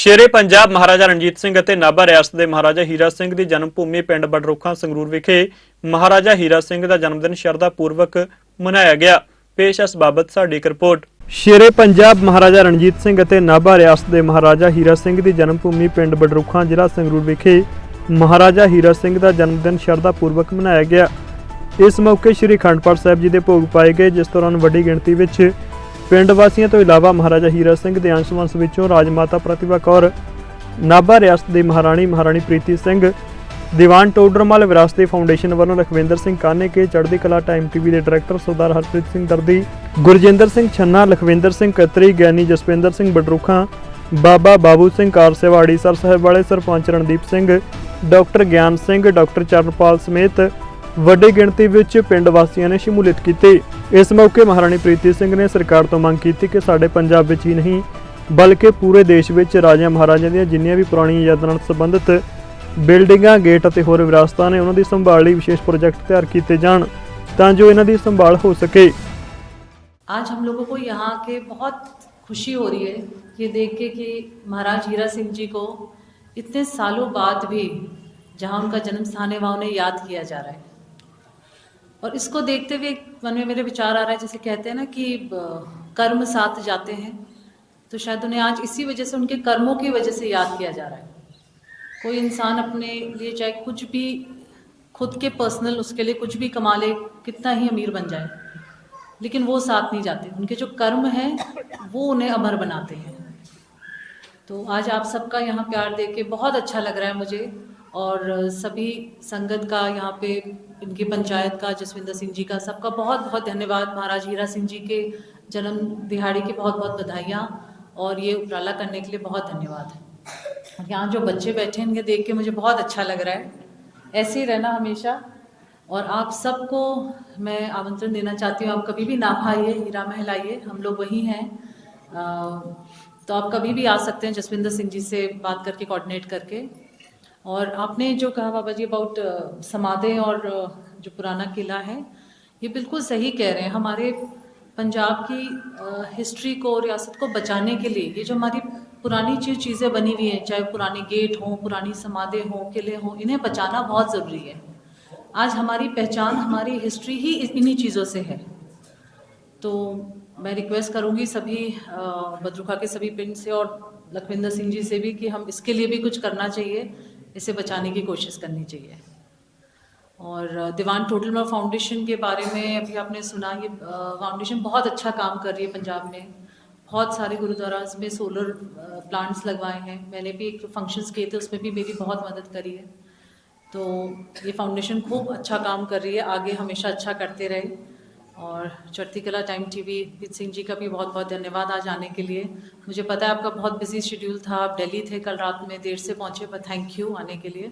ਸ਼ੇਰੇ ਪੰਜਾਬ ਮਹਾਰਾਜਾ ਰਣਜੀਤ ਸਿੰਘ ਅਤੇ ਨਾਭਾ ਰਿਆਸਤ ਦੇ ਮਹਾਰਾਜਾ ਹੀਰਾ ਸਿੰਘ ਦੀ ਜਨਮ ਭੂਮੀ ਪਿੰਡ ਬਡਰੁੱਖਾਂ, ਸੰਗਰੂਰ ਵਿਖੇ ਮਹਾਰਾਜਾ ਹੀਰਾ ਸਿੰਘ ਦਾ ਜਨਮ ਦਿਨ ਸ਼ਰਧਾ ਪੂਰਵਕ ਮਨਾਇਆ ਗਿਆ। ਪੇਸ਼ ਇਸ ਬਾਬਤ ਸਾਡੀ ਇੱਕ ਰਿਪੋਰਟ। ਸ਼ੇਰੇ ਪੰਜਾਬ ਮਹਾਰਾਜਾ ਰਣਜੀਤ ਸਿੰਘ ਅਤੇ ਨਾਭਾ ਰਿਆਸਤ ਦੇ ਮਹਾਰਾਜਾ ਹੀਰਾ ਸਿੰਘ ਦੀ ਜਨਮ ਭੂਮੀ ਪਿੰਡ ਬਡਰੁੱਖਾਂ, ਜ਼ਿਲ੍ਹਾ ਸੰਗਰੂਰ ਵਿਖੇ ਮਹਾਰਾਜਾ ਹੀਰਾ ਸਿੰਘ ਦਾ ਜਨਮ ਦਿਨ ਸ਼ਰਧਾ ਪੂਰਵਕ ਮਨਾਇਆ ਗਿਆ। ਇਸ ਮੌਕੇ ਸ੍ਰੀ ਅਖੰਡ ਪਾਠ ਸਾਹਿਬ ਜੀ ਦੇ ਭੋਗ ਪਾਏ ਗਏ, ਜਿਸ ਦੌਰਾਨ ਵੱਡੀ ਗਿਣਤੀ ਵਿੱਚ ਪਿੰਡ ਵਾਸੀਆਂ ਤੋਂ ਇਲਾਵਾ ਮਹਾਰਾਜਾ ਹੀਰਾ ਸਿੰਘ ਦੇ ਅੰਸ਼ਵੰਸ ਵਿੱਚੋਂ ਰਾਜਮਾਤਾ ਪ੍ਰਤਿਭਾ ਕੌਰ, ਨਾਭਾ ਰਿਆਸਤ ਦੀ ਮਹਾਰਾਣੀ ਮਹਾਰਾਣੀ ਪ੍ਰੀਤੀ ਸਿੰਘ, ਦੀਵਾਨ ਟੋਡਰਮਲ ਵਿਰਾਸਤੀ ਫਾਊਂਡੇਸ਼ਨ ਵੱਲੋਂ ਲਖਵਿੰਦਰ ਸਿੰਘ ਕਾਨੇ ਕੇ ਚੜ੍ਹਦੀ ਕਲਾ ਟਾਈਮ ਟੀਵੀ ਦੇ ਡਾਇਰੈਕਟਰ ਸਰਦਾਰ ਹਰਪ੍ਰੀਤ ਸਿੰਘ ਦਰਦੀ, ਗੁਰਜਿੰਦਰ ਸਿੰਘ ਛੰਨਾ, ਲਖਵਿੰਦਰ ਸਿੰਘ ਕਤਰੀ, ਗਿਆਨੀ ਜਸਪਿੰਦਰ ਸਿੰਘ ਬਡਰੁਖਾਂ, ਬਾਬਾ ਬਾਬੂ ਸਿੰਘ ਕਾਰ ਕਾਰਸੇਵਾੜੀ, ਸਰ ਸਾਹਿਬ ਵਾਲੇ ਸਰਪੰਚ ਰਣਦੀਪ ਸਿੰਘ, ਡਾਕਟਰ ਗਿਆਨ ਸਿੰਘ, ਡਾਕਟਰ ਚਰਨਪਾਲ ਸਮੇਤ ਵੱਡੀ ਗਿਣਤੀ ਵਿੱਚ ਪਿੰਡ ਵਾਸੀਆਂ ਨੇ ਸ਼ਮੂਲੀਅਤ ਕੀਤੀ ਇਸ ਮੌਕੇ ਮਹਾਰਾਣੀ ਪ੍ਰੀਤੀ ਸਿੰਘ ਨੇ ਸਰਕਾਰ ਤੋਂ ਮੰਗ ਕੀਤੀ ਕਿ ਸਾਡੇ ਪੰਜਾਬ ਵਿੱਚ ਹੀ ਨਹੀਂ ਬਲਕਿ ਪੂਰੇ ਦੇਸ਼ ਵਿੱਚ ਰਾਜਿਆਂ ਮਹਾਰਾਜਿਆਂ ਦੀਆਂ ਜਿੰਨੀਆਂ ਵੀ ਪੁਰਾਣੀਆਂ ਯਾਦਾਂ ਨਾਲ ਸੰਬੰਧਿਤ ਬਿਲਡਿੰਗਾਂ ਗੇਟ ਅਤੇ ਹੋਰ ਵਿਰਾਸਤਾਂ ਨੇ ਉਹਨਾਂ ਦੀ ਸੰਭਾਲ ਲਈ ਵਿਸ਼ੇਸ਼ ਪ੍ਰੋਜੈਕਟ ਤਿਆਰ ਕੀਤੇ ਜਾਣ ਤਾਂ ਜੋ ਇਹਨਾਂ ਦੀ ਸੰਭਾਲ ਹੋ ਸਕੇ आज हम लोगों को यहाँ के बहुत खुशी हो रही है ये देख के कि महाराज हीरा सिंह जी को इतने सालों बाद भी जहाँ उनका जन्म स्थान है वहाँ उन्हें याद किया जा रहा है और इसको देखते हुए एक मन में मेरे विचार आ रहा है जैसे कहते हैं ना कि अ, कर्म साथ जाते हैं तो शायद उन्हें आज इसी वजह से उनके कर्मों की वजह से याद किया जा रहा है कोई इंसान अपने लिए चाहे कुछ भी खुद के पर्सनल उसके लिए कुछ भी कमा ले कितना ही अमीर बन जाए लेकिन वो साथ नहीं जाते उनके जो कर्म हैं वो उन्हें अमर बनाते हैं तो आज आप सबका यहाँ प्यार देख के बहुत अच्छा लग रहा है मुझे और सभी संगत का, यहाँ पे इनकी पंचायत का, जसविंदर सिंह जी का, सबका बहुत बहुत धन्यवाद। महाराज हीरा सिंह जी के जन्म दिहाड़ी की बहुत बहुत बधाइयाँ और ये उपराला करने के लिए बहुत धन्यवाद है। यहाँ जो बच्चे बैठे हैं, इनके देख के मुझे बहुत अच्छा लग रहा है। ऐसे ही रहना हमेशा। और आप सबको मैं आमंत्रण देना चाहती हूँ, आप कभी भी ना आइए, हीरा महल आइए, हम लोग वहीं हैं। तो आप कभी भी आ सकते हैं, जसविंदर सिंह जी से बात करके कोऑर्डिनेट करके। और आपने जो कहा बाबा जी अबाउट समाधे और अ, जो पुराना किला है ये बिल्कुल सही कह रहे हैं हमारे पंजाब की हिस्ट्री को रियासत को बचाने के लिए ये जो हमारी पुरानी जो चीज़ें बनी हुई हैं चाहे पुराने गेट हों पुरानी समाधे हों किले हों इन्हें बचाना बहुत ज़रूरी है आज हमारी पहचान हमारी हिस्ट्री ही इस- इन्हीं चीज़ों से है तो मैं रिक्वेस्ट करूंगी सभी अ, बद्रुखा के सभी पिंड से और लखविंदर सिंह जी से भी कि हम इसके लिए भी कुछ करना चाहिए इसे बचाने की कोशिश करनी चाहिए। और दीवान टोटल मर फाउंडेशन के बारे में अभी आपने सुना, ये फाउंडेशन बहुत अच्छा काम कर रही है पंजाब में। बहुत सारे गुरुद्वाराज में सोलर प्लांट्स लगवाए हैं। मैंने भी एक फ़ंक्शंस किए थे, उसमें भी मेरी बहुत मदद करी है। तो ये फाउंडेशन खूब अच्छा काम कर रही है, आगे हमेशा अच्छा करते रहे। और चढ़ती कला time TV with Singh ji का भी बहुत बहुत धन्यवाद आज आने के लिए मुझे पता है आपका बहुत बिजी शेड्यूल था आप दिल्ली थे कल रात में देर से पहुंचे पर थैंक यू आने के लिए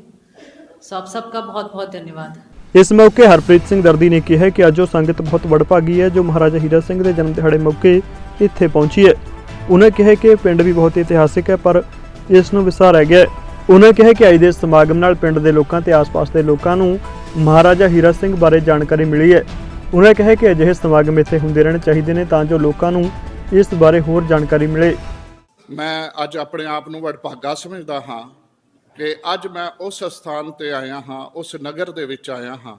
सो आप सबका बहुत बहुत धन्यवाद ਇਸ ਮੌਕੇ ਹਰਪ੍ਰੀਤ ਸਿੰਘ ਦਰਦੀ ਨੇ ਕਿਹਾ ਕਿ ਅੱਜ ਉਹ ਸੰਗਤ ਬਹੁਤ ਵਡਭਾਗੀ ਹੈ ਜੋ ਮਹਾਰਾਜਾ ਹੀਰਾ ਸਿੰਘ ਦੇ ਜਨਮ ਦਿਹਾੜੇ ਮੌਕੇ ਇੱਥੇ ਪਹੁੰਚੀ ਹੈ ਉਹਨਾਂ ਕਿਹਾ ਕਿ ਇਹ ਪਿੰਡ ਵੀ ਬਹੁਤ ਇਤਿਹਾਸਿਕ ਹੈ ਪਰ ਇਸ ਨੂੰ ਵਿਸਾਰਿਆ ਗਿਆ ਹੈ ਉਹਨਾਂ ਕਿਹਾ ਕਿ ਅੱਜ ਦੇ ਸਮਾਗਮ ਨਾਲ ਪਿੰਡ ਦੇ ਲੋਕਾਂ ਤੇ ਆਸ-ਪਾਸ ਦੇ ਲੋਕਾਂ ਨੂੰ ਮਹਾਰਾਜਾ ਹੀਰਾ ਸਿੰਘ ਬਾਰੇ ਜਾਣਕਾਰੀ ਮਿਲੀ ਹੈ ਉਹਨਾਂ ਕਿਹਾ ਕਿ ਅਜਿਹੇ ਸਮਾਗਮ ਇੱਥੇ ਹੁੰਦੇ ਰਹਿਣੇ ਚਾਹੀਦੇ ਨੇ ਤਾਂ ਜੋ ਲੋਕਾਂ ਨੂੰ ਇਸ ਬਾਰੇ ਹੋਰ ਜਾਣਕਾਰੀ ਮਿਲੇ। ਮੈਂ ਅੱਜ ਆਪਣੇ ਆਪ ਨੂੰ ਵਡਭਾਗਾ ਸਮਝਦਾ ਹਾਂ ਕਿ ਅੱਜ ਮੈਂ ਉਸ ਸਥਾਨ ਤੇ ਆਇਆ ਹਾਂ, ਉਸ ਨਗਰ ਦੇ ਵਿੱਚ ਆਇਆ ਹਾਂ,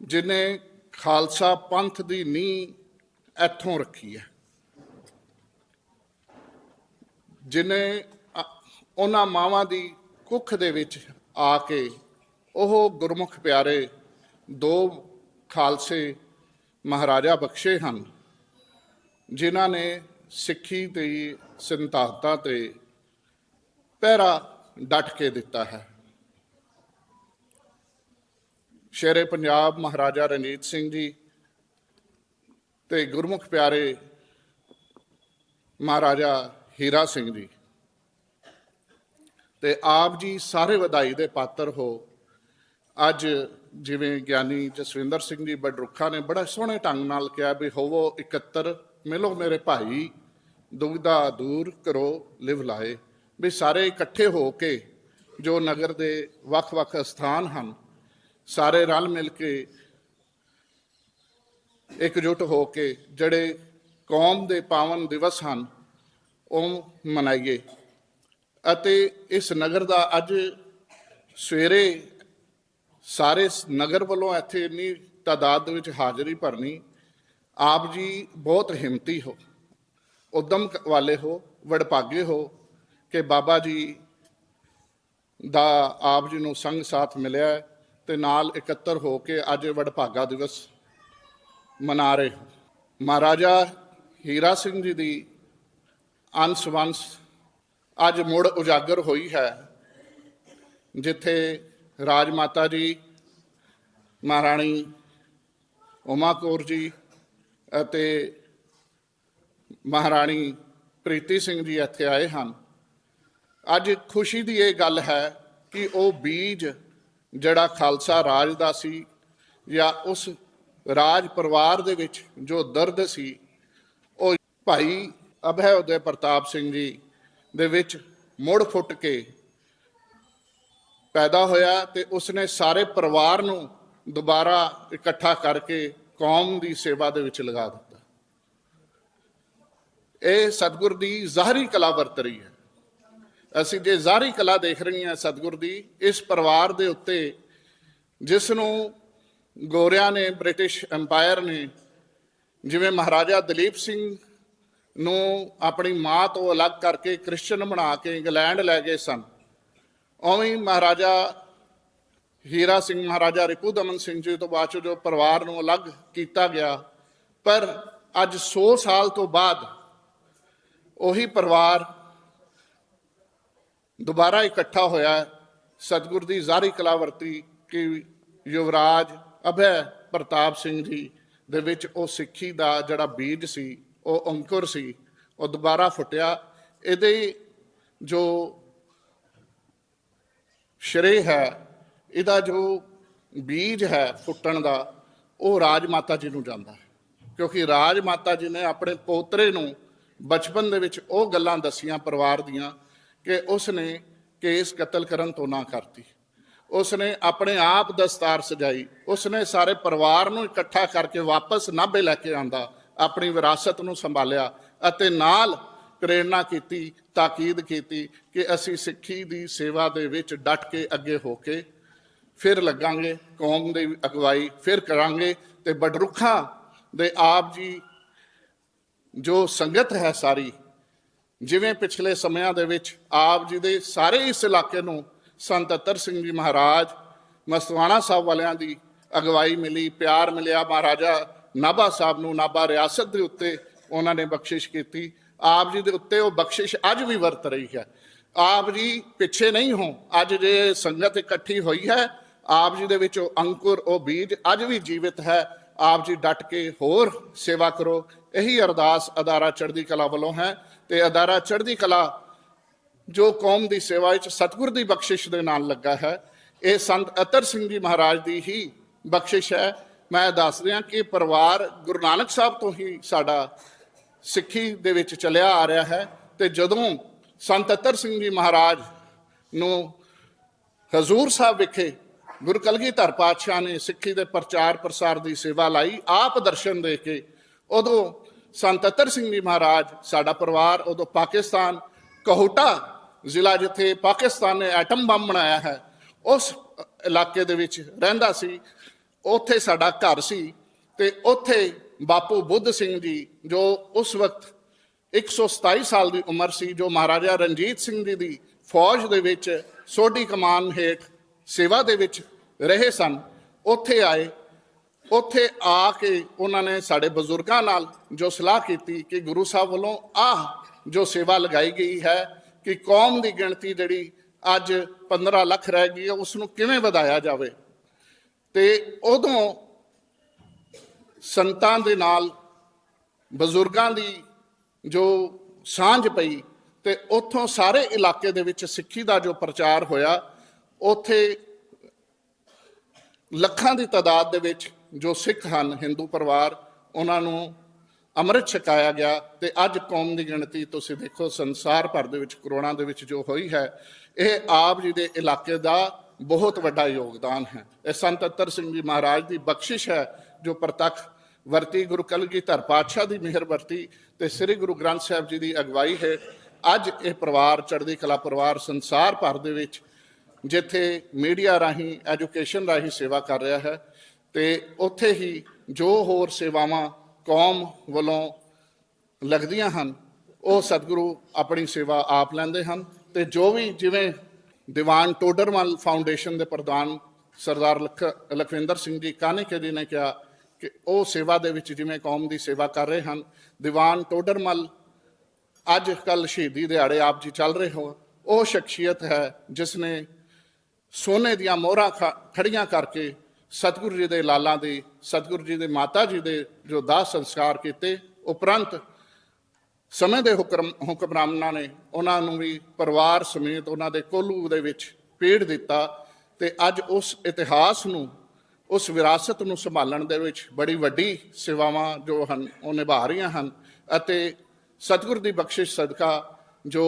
ਜਿਨੇ ਖਾਲਸਾ ਪੰਥ ਦੀ ਨੀਂਹ ਇੱਥੋਂ ਰੱਖੀ ਹੈ। ਜਿਨੇ ਉਹਨਾਂ ਮਾਵਾਂ ਦੀ ਕੁੱਖ ਦੇ ਵਿੱਚ ਆ ਕੇ ਉਹ ਗੁਰਮੁਖ ਪਿਆਰੇ ਦੋ ਖਾਲਸੇ ਮਹਾਰਾਜਾ ਬਖਸ਼ੇ ਹਨ, ਜਿਨ੍ਹਾਂ ਨੇ ਸਿੱਖੀ ਤੇ ਸਿੰਤਾਹਤਾ ਤੇ ਪਹਿਰਾ ਡਟ ਕੇ ਦਿੱਤਾ ਹੈ। ਸ਼ੇਰੇ ਪੰਜਾਬ ਮਹਾਰਾਜਾ ਰਣਜੀਤ ਸਿੰਘ ਜੀ ਤੇ ਗੁਰਮੁਖ ਪਿਆਰੇ ਮਹਾਰਾਜਾ ਹੀਰਾ ਸਿੰਘ ਜੀ। ਤੇ ਆਪ ਜੀ ਸਾਰੇ ਵਧਾਈ ਦੇ ਪਾਤਰ ਹੋ, ਅੱਜ ਜਿਵੇਂ ਗਿਆਨੀ ਜਸਵਿੰਦਰ ਸਿੰਘ ਜੀ ਬਡਰੁੱਖਾ ਨੇ ਬੜਾ ਸੋਹਣੇ ਢੰਗ ਨਾਲ ਕਿਹਾ ਵੀ ਹੋਵੋ ਇਕੱਤਰ, ਮਿਲੋ ਮੇਰੇ ਭਾਈ ਦੁਗਦਾ ਦੂਰ ਕਰੋ, ਲਿਵ ਲਾਏ। ਵੀ ਸਾਰੇ ਇਕੱਠੇ ਹੋ ਕੇ ਜੋ ਨਗਰ ਦੇ ਵੱਖ-ਵੱਖ ਸਥਾਨ ਹਨ, ਸਾਰੇ ਰਲ ਮਿਲ ਕੇ ਇਕਜੁੱਟ ਹੋ ਕੇ ਜਿਹੜੇ ਕੌਮ ਦੇ ਪਾਵਨ ਦਿਵਸ ਹਨ, ਉਹ ਮਨਾਈਏ। ਅਤੇ ਇਸ ਨਗਰ ਦਾ ਅੱਜ ਸਵੇਰੇ ਸਾਰੇ ਨਗਰ ਵੱਲੋਂ ਇੱਥੇ ਇੰਨੀ ਤਾਦਾਦ ਦੇ ਵਿੱਚ ਹਾਜ਼ਰੀ ਭਰਨੀ, ਆਪ ਜੀ ਬਹੁਤ ਹਿੰਮਤੀ ਹੋ। ਉਦਮ ਵਾਲੇ ਹੋ, ਵਡਭਾਗੇ ਹੋ ਕਿ ਬਾਬਾ ਜੀ ਦਾ ਆਪ ਜੀ ਨੂੰ ਸੰਗ ਸਾਥ ਮਿਲਿਆ ਹੈ ਤੇ ਨਾਲ ਇਕੱਤਰ ਹੋ ਕੇ ਅੱਜ ਵਡਭਾਗਾ ਦਿਵਸ ਮਨਾ ਰਹੇ ਹੋ। ਮਹਾਰਾਜਾ ਹੀਰਾ ਸਿੰਘ ਜੀ ਦੀ ਅੰਸ਼ ਵੰਸ਼ ਅੱਜ ਮੁੜ ਉਜਾਗਰ ਹੋਈ ਹੈ, ਜਿੱਥੇ ਰਾਜ ਮਾਤਾ ਜੀ, ਮਹਾਰਾਣੀ ਉਮਾ ਕੌਰ ਜੀ ਅਤੇ ਮਹਾਰਾਣੀ ਪ੍ਰੀਤੀ ਸਿੰਘ ਜੀ ਇੱਥੇ ਆਏ ਹਨ। ਅੱਜ ਖੁਸ਼ੀ ਦੀ ਇਹ ਗੱਲ ਹੈ ਕਿ ਉਹ ਬੀਜ ਜਿਹੜਾ ਖਾਲਸਾ ਰਾਜ ਦਾ ਸੀ ਜਾਂ ਉਸ ਰਾਜ ਪਰਿਵਾਰ ਦੇ ਵਿੱਚ ਜੋ ਦਰਦ ਸੀ, ਉਹ ਭਾਈ ਅਭੈ ਉਦੈ ਪ੍ਰਤਾਪ ਸਿੰਘ ਜੀ ਦੇ ਵਿੱਚ ਮੁੜ ਫੁੱਟ ਕੇ ਪੈਦਾ ਹੋਇਆ ਤੇ ਉਸਨੇ ਸਾਰੇ ਪਰਿਵਾਰ ਨੂੰ ਦੁਬਾਰਾ ਇਕੱਠਾ ਕਰਕੇ ਕੌਮ ਦੀ ਸੇਵਾ ਦੇ ਵਿੱਚ ਲਗਾ ਦਿੱਤਾ। ਇਹ ਸਤਿਗੁਰ ਦੀ ਜ਼ਾਹਰੀ ਕਲਾ ਵਰਤ ਰਹੀ ਹੈ। ਅਸੀਂ ਜੇ ਜ਼ਾਹਰੀ ਕਲਾ ਦੇਖ ਰਹੀ ਹਾਂ ਸਤਿਗੁਰ ਦੀ, ਇਸ ਪਰਿਵਾਰ ਦੇ ਉੱਤੇ ਜਿਸ ਨੂੰ ਗੋਰਿਆਂ ਨੇ, ਬ੍ਰਿਟਿਸ਼ ਐਮਪਾਇਰ ਨੇ, ਜਿਵੇਂ ਮਹਾਰਾਜਾ ਦਲੀਪ ਸਿੰਘ ਨੂੰ ਆਪਣੀ ਮਾਂ ਤੋਂ ਅਲੱਗ ਕਰਕੇ ਕ੍ਰਿਸਚਨ ਬਣਾ ਕੇ ਇੰਗਲੈਂਡ ਲੈ ਗਏ ਸਨ ਉਵੇਂ ਮਹਾਰਾਜਾ ਹੀਰਾ ਸਿੰਘ, ਮਹਾਰਾਜਾ ਰਿਪੂ ਦਮਨ ਸਿੰਘ ਜੀ ਤੋਂ ਬਾਅਦ 'ਚੋਂ ਜੋ ਪਰਿਵਾਰ ਨੂੰ ਅਲੱਗ ਕੀਤਾ ਗਿਆ, ਪਰ ਅੱਜ 100 ਸਾਲ ਤੋਂ ਬਾਅਦ ਉਹੀ ਪਰਿਵਾਰ ਦੁਬਾਰਾ ਇਕੱਠਾ ਹੋਇਆ ਹੈ। ਸਤਿਗੁਰ ਦੀ ਜ਼ਾਰੀ ਕਲਾਵਰਤੀ ਕਿ ਯੁਵਰਾਜ ਅਭੈ ਪ੍ਰਤਾਪ ਸਿੰਘ ਜੀ ਦੇ ਵਿੱਚ ਉਹ ਸਿੱਖੀ ਦਾ ਜਿਹੜਾ ਬੀਜ ਸੀ, ਉਹ ਅੰਕੁਰ ਸੀ, ਉਹ ਦੁਬਾਰਾ ਫੁੱਟਿਆ ਇਹਦੇ ਜੋ ਸ਼੍ਰੇ ਹੈ, ਇਹਦਾ ਜੋ ਬੀਜ ਹੈ ਫੁੱਟਣ ਦਾ, ਉਹ ਰਾਜ ਮਾਤਾ ਜੀ ਨੂੰ ਜਾਂਦਾ ਹੈ। ਕਿਉਂਕਿ ਰਾਜ ਮਾਤਾ ਜੀ ਨੇ ਆਪਣੇ ਪੋਤਰੇ ਨੂੰ ਬਚਪਨ ਦੇ ਵਿੱਚ ਉਹ ਗੱਲਾਂ ਦਸੀਆਂ ਪਰਿਵਾਰ ਦੀਆਂ ਕਿ ਉਸ ਨੇ ਕੇਸ ਕਤਲ ਕਰਨ ਤੋਂ ਨਾ ਕਰਤੀ। ਉਸ ਨੇ ਆਪਣੇ ਆਪ ਦਸਤਾਰ ਸਜਾਈ ਉਸ ਨੇ ਸਾਰੇ ਪਰਿਵਾਰ ਨੂੰ ਇਕੱਠਾ ਕਰਕੇ ਵਾਪਸ ਨਾਭੇ ਲੈ ਕੇ ਆਂਦਾ, ਆਪਣੀ ਵਿਰਾਸਤ ਨੂੰ ਸੰਭਾਲਿਆ ਅਤੇ ਨਾਲ ਪ੍ਰੇਰਣਾ ਕੀਤੀ, ਤਾਕੀਦ ਕੀਤੀ ਕਿ ਅਸੀਂ ਸਿੱਖੀ ਦੀ ਸੇਵਾ ਦੇ ਵਿੱਚ ਡਟ ਕੇ ਅੱਗੇ ਹੋ ਕੇ ਫਿਰ ਲੱਗਾਂਗੇ, ਕੌਮ ਦੀ ਅਗਵਾਈ ਫਿਰ ਕਰਾਂਗੇ ਤੇ ਬਡਰੁੱਖਾਂ ਦੇ ਆਪ ਜੀ ਜੋ ਸੰਗਤ ਹੈ ਸਾਰੀ, ਜਿਵੇਂ ਪਿਛਲੇ ਸਮਿਆਂ ਦੇ ਵਿੱਚ ਆਪ ਜੀ ਦੇ ਸਾਰੇ ਇਸ ਇਲਾਕੇ ਨੂੰ ਸੰਤ ਅਤਰ ਸਿੰਘ ਜੀ ਮਹਾਰਾਜ ਮਸਵਾਣਾ ਸਾਹਿਬ ਵਾਲਿਆਂ ਦੀ ਅਗਵਾਈ ਮਿਲੀ, ਪਿਆਰ ਮਿਲਿਆ ਮਹਾਰਾਜਾ ਨਾਭਾ ਸਾਹਿਬ ਨੂੰ, ਨਾਭਾ ਰਿਆਸਤ ਦੇ ਉੱਤੇ ਉਹਨਾਂ ਨੇ ਬਖਸ਼ਿਸ਼ ਕੀਤੀ ਆਪ ਜੀ ਦੇ ਉੱਤੇ ਉਹ ਬਖਸ਼ਿਸ਼ ਅੱਜ ਵੀ ਵਰਤ ਰਹੀ ਹੈ। ਆਪ ਜੀ ਪਿੱਛੇ ਨਹੀਂ ਹੋ, ਅੱਜ ਜੇ ਸੰਗਤ ਇਕੱਠੀ ਹੋਈ ਹੈ, ਆਪ ਜੀ ਦੇ ਵਿੱਚ ਉਹ ਅੰਕੁਰ, ਉਹ ਬੀਜ ਅੱਜ ਵੀ ਜੀਵਿਤ ਹੈ। ਆਪ ਜੀ ਡਟ ਕੇ ਹੋਰ ਸੇਵਾ ਕਰੋ, ਇਹੀ ਅਰਦਾਸ ਅਦਾਰਾ ਚੜ੍ਹਦੀ ਕਲਾ ਵੱਲੋਂ ਹੈ ਤੇ ਅਦਾਰਾ ਚੜ੍ਹਦੀ ਕਲਾ ਜੋ ਕੌਮ ਦੀ ਸੇਵਾ ਵਿੱਚ ਸਤਿਗੁਰ ਦੀ ਬਖਸ਼ਿਸ਼ ਦੇ ਨਾਲ ਲੱਗਾ ਹੈ, ਇਹ ਸੰਤ ਅਤਰ ਸਿੰਘ ਜੀ ਮਹਾਰਾਜ ਦੀ ਹੀ ਬਖਸ਼ਿਸ਼ ਹੈ। ਮੈਂ ਦੱਸ ਰਿਹਾ ਕਿ ਪਰਿਵਾਰ ਗੁਰੂ ਨਾਨਕ ਸਾਹਿਬ ਤੋਂ ਹੀ ਸਾਡਾ ਸਿੱਖੀ ਦੇ ਵਿੱਚ ਚੱਲਿਆ ਆ ਰਿਹਾ ਹੈ ਤੇ ਜਦੋਂ ਸੰਤ ਅਤਰ ਸਿੰਘ ਜੀ ਮਹਾਰਾਜ ਨੂੰ ਹਜ਼ੂਰ ਸਾਹਿਬ ਵਿਖੇ ਗੁਰੂ ਕਲਗੀਧਰ ਪਾਤਸ਼ਾਹ ਨੇ ਸਿੱਖੀ ਦੇ ਪ੍ਰਚਾਰ ਪ੍ਰਸਾਰ ਦੀ ਸੇਵਾ ਲਈ, ਆਪ ਦਰਸ਼ਨ ਦੇ ਕੇ ਉਦੋਂ ਸੰਤ ਅਤਰ ਸਿੰਘ ਜੀ ਮਹਾਰਾਜ, ਸਾਡਾ ਪਰਿਵਾਰ ਉਦੋਂ ਪਾਕਿਸਤਾਨ, ਕਹੋਟਾ ਜ਼ਿਲ੍ਹਾ ਜਿੱਥੇ ਪਾਕਿਸਤਾਨ ਨੇ ਐਟਮ ਬੰਬ ਬਣਾਇਆ ਹੈ, ਉਸ ਇਲਾਕੇ ਦੇ ਵਿੱਚ ਰਹਿੰਦਾ ਸੀ, ਉੱਥੇ ਸਾਡਾ ਘਰ ਸੀ ਤੇ ਉੱਥੇ ਬਾਪੂ ਬੁੱਧ ਸਿੰਘ ਜੀ, ਜੋ ਉਸ ਵਕਤ 127 ਸਾਲ ਦੀ ਉਮਰ ਸੀ, ਜੋ ਮਹਾਰਾਜਾ ਰਣਜੀਤ ਸਿੰਘ ਜੀ ਦੀ ਫੌਜ ਦੇ ਵਿੱਚ ਸੋਢੀ ਕਮਾਨ ਹੇਠ ਸੇਵਾ ਦੇ ਵਿੱਚ ਰਹੇ ਸਨ, ਉੱਥੇ ਆਏ। ਉੱਥੇ ਆ ਕੇ ਉਹਨਾਂ ਨੇ ਸਾਡੇ ਬਜ਼ੁਰਗਾਂ ਨਾਲ ਜੋ ਸਲਾਹ ਕੀਤੀ ਕਿ ਗੁਰੂ ਸਾਹਿਬ ਵੱਲੋਂ ਆਹ ਜੋ ਸੇਵਾ ਲਗਾਈ ਗਈ ਹੈ ਕਿ ਕੌਮ ਦੀ ਗਿਣਤੀ ਜਿਹੜੀ ਅੱਜ 15 ਲੱਖ ਰਹਿ ਗਈ ਹੈ ਉਸ ਨੂੰ ਕਿਵੇਂ ਵਧਾਇਆ ਜਾਵੇ। ਤੇ ਉਦੋਂ ਸੰਤਾਂ ਦੇ ਨਾਲ, ਬਜ਼ੁਰਗਾਂ ਦੀ ਜੋ ਸਾਂਝ ਪਈ ਤੇ ਉੱਥੋਂ ਸਾਰੇ ਇਲਾਕੇ ਦੇ ਵਿੱਚ ਸਿੱਖੀ ਦਾ ਜੋ ਪ੍ਰਚਾਰ ਹੋਇਆ, ਉੱਥੇ ਲੱਖਾਂ ਦੀ ਤਾਦਾਦ ਦੇ ਵਿੱਚ ਜੋ ਸਿੱਖ ਹਨ, ਹਿੰਦੂ ਪਰਿਵਾਰ, ਉਹਨਾਂ ਨੂੰ ਅੰਮ੍ਰਿਤ ਛਕਾਇਆ ਗਿਆ ਤੇ ਅੱਜ ਕੌਮ ਦੀ ਗਿਣਤੀ ਤੁਸੀਂ ਦੇਖੋ ਸੰਸਾਰ ਭਰ ਦੇ ਵਿੱਚ, ਕਰੋੜਾਂ ਦੇ ਵਿੱਚ ਜੋ ਹੋਈ ਹੈ, ਇਹ ਆਪ ਜੀ ਦੇ ਇਲਾਕੇ ਦਾ ਬਹੁਤ ਵੱਡਾ ਯੋਗਦਾਨ ਹੈ। ਇਹ ਸੰਤ ਅਤਰ ਸਿੰਘ ਜੀ ਮਹਾਰਾਜ ਦੀ ਬਖਸ਼ਿਸ਼ ਹੈ, ਜੋ ਪ੍ਰਤੱਖ ਵਰਤੀ ਗੁਰੂ ਕਲਗੀਧਰ ਪਾਤਸ਼ਾਹ ਦੀ ਮਿਹਰ ਵਰਤੀ ਤੇ ਸ੍ਰੀ ਗੁਰੂ ਗ੍ਰੰਥ ਸਾਹਿਬ ਜੀ ਦੀ ਅਗਵਾਈ ਹੈ। ਅੱਜ ਇਹ ਪਰਿਵਾਰ, ਚੜ੍ਹਦੀ ਕਲਾ ਪਰਿਵਾਰ, ਸੰਸਾਰ ਭਰ ਦੇ ਵਿੱਚ ਜਿੱਥੇ ਮੀਡੀਆ ਰਾਹੀਂ, ਐਜੂਕੇਸ਼ਨ ਰਾਹੀਂ ਸੇਵਾ ਕਰ ਰਿਹਾ ਹੈ ਤੇ ਉੱਥੇ ਹੀ ਜੋ ਹੋਰ ਸੇਵਾਵਾਂ ਕੌਮ ਵੱਲੋਂ ਲੱਗਦੀਆਂ ਹਨ, ਉਹ ਸਤਿਗੁਰੂ ਆਪਣੀ ਸੇਵਾ ਆਪ ਲੈਂਦੇ ਹਨ ਤੇ ਜੋ ਵੀ ਜਿਵੇਂ ਦੀਵਾਨ ਟੋਡਰਮਲ ਫਾਊਂਡੇਸ਼ਨ ਦੇ ਪ੍ਰਧਾਨ ਸਰਦਾਰ ਲਖ- ਲਖਵਿੰਦਰ ਸਿੰਘ ਜੀ ਕਾਨੇਕੇ ਜੀ ਨੇ ਕਿਹਾ ਕਿ ਉਹ ਸੇਵਾ ਦੇ ਵਿੱਚ ਜਿਵੇਂ ਕੌਮ ਦੀ ਸੇਵਾ ਕਰ ਰਹੇ ਹਨ, ਦੀਵਾਨ ਟੋਡਰਮਲ ਅੱਜ ਕੱਲ ਸ਼ਹੀਦੀ ਦਿਹਾੜੇ ਆਪ ਜੀ ਚੱਲ ਰਹੇ ਹੋ ਉਹ ਸ਼ਖਸੀਅਤ ਹੈ ਜਿਸ ਨੇ ਸੋਨੇ ਦੀਆਂ ਮੋਹਰਾਂ ਖੜੀਆਂ ਕਰਕੇ ਸਤਿਗੁਰੂ ਜੀ ਦੇ ਲਾਲਾਂ ਦੀ, ਸਤਿਗੁਰੂ ਜੀ ਦੇ ਮਾਤਾ ਜੀ ਦੇ ਜੋ ਦਾਹ ਸੰਸਕਾਰ ਕੀਤੇ, ਉਪਰੰਤ ਸਮੇਂ ਦੇ ਹੁਕਮ ਹੁਕਮਰਾਨਾਂ ਨੇ ਉਹਨਾਂ ਨੂੰ ਵੀ ਪਰਿਵਾਰ ਸਮੇਤ ਉਹਨਾਂ ਦੇ ਕੋਲੂ ਦੇ ਵਿੱਚ ਪੀੜ ਦਿੱਤਾ ਤੇ ਅੱਜ ਉਸ ਇਤਿਹਾਸ ਨੂੰ ਉਸ ਵਿਰਾਸਤ ਨੂੰ ਸੰਭਾਲਣ ਦੇ ਵਿੱਚ ਬੜੀ ਵੱਡੀ ਸੇਵਾਵਾਂ ਜੋ ਹਨ, ਉਹ ਨਿਭਾ ਰਹੀਆਂ ਹਨ ਅਤੇ ਸਤਿਗੁਰ ਦੀ ਬਖਸ਼ਿਸ਼ ਸਦਕਾ ਜੋ